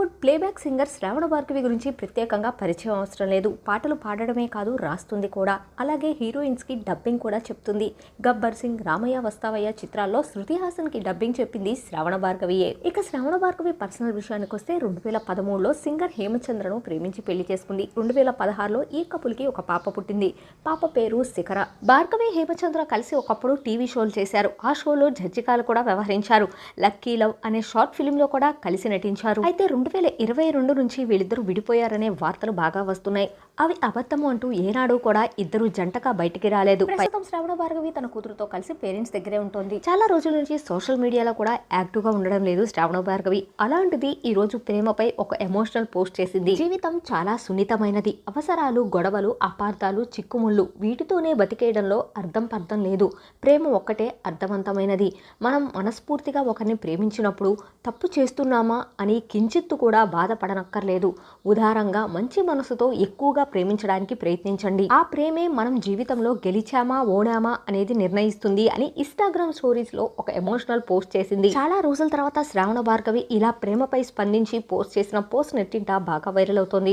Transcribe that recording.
Bollywood playback singer Shravana Bhargavi గురించి ప్రత్యేకంగా పరిచయం అవసరం లేదు. పాటలు పాడడమే కాదు రాస్తుంది కూడా. అలాగే హీరోయిన్స్కి డబ్బింగ్ కూడా చెప్తుంది. గబ్బర్ సింగ్ రామయ్య వస్తావయ్య చిత్రాల్లో శృతి హాసన్కి డబ్బింగ్ చెప్పింది శ్రావణ భార్గవియే. ఇక శ్రావణ భార్గవి పర్సనల్ విషయానికి వస్తే రెండు వేల పదమూడులో సింగర్ హేమచంద్రను ప్రేమించి పెళ్ళి చేసుకుంది. రెండు వేల పదహారులో ఈ కపుల్కి ఒక పాప పుట్టింది. పాప పేరు శిఖర. భార్గవి హేమచంద్ర కలిసి ఒకప్పుడు టీవీ షోలు చేశారు. ఆ షోలో జడ్జికాలు కూడా వ్యవహరించారు. లక్కీ లవ్ అనే షార్ట్ ఫిల్మ్లో కూడా కలిసి నటించారు. అయితే రెండు రెండు వేల ఇరవై రెండు నుంచి వీళ్ళిద్దరూ విడిపోయారనే వార్తలు బాగా వస్తున్నాయి. అవి అబద్ధము అంటూ ఏనాడు కూడా ఇద్దరు జంటగా బయటికి రాలేదు. ప్రస్తుతం శ్రావణ భార్గవి తన కూతురుతో కలిసి పేరెంట్స్ దగ్గరే ఉంటుంది. చాలా రోజుల నుంచి సోషల్ మీడియాలో కూడా యాక్టివ్గా ఉండడం లేదు శ్రావణ భార్గవి. అలాంటిది ఈ రోజు ప్రేమపై ఒక ఎమోషనల్ పోస్ట్ చేసింది. జీవితం చాలా సున్నితమైనది. అవసరాలు గొడవలు అపార్థాలు చిక్కుముళ్ళు వీటితోనే బతికేయడంలో అర్థం పర్థం లేదు. ప్రేమ ఒక్కటే అర్థవంతమైనది. మనం మనస్ఫూర్తిగా ఒకరిని ప్రేమించినప్పుడు తప్పు చేస్తున్నామా అని కించిత్తు కూడా బాధపడనక్కర్లేదు. ఉదారంగా మంచి మనసుతో ఎక్కువగా ప్రేమించడానికి ప్రయత్నించండి. ఆ ప్రేమే మనం జీవితంలో గెలిచామా ఓడామా అనేది నిర్ణయిస్తుంది అని ఇన్స్టాగ్రామ్ స్టోరీస్లో ఒక ఎమోషనల్ పోస్ట్ చేసింది. చాలా రోజుల తర్వాత శ్రావణ భార్గవి ఇలా ప్రేమపై స్పందించి పోస్ట్ చేసిన పోస్ట్ నెట్టింట బాగా వైరల్ అవుతోంది.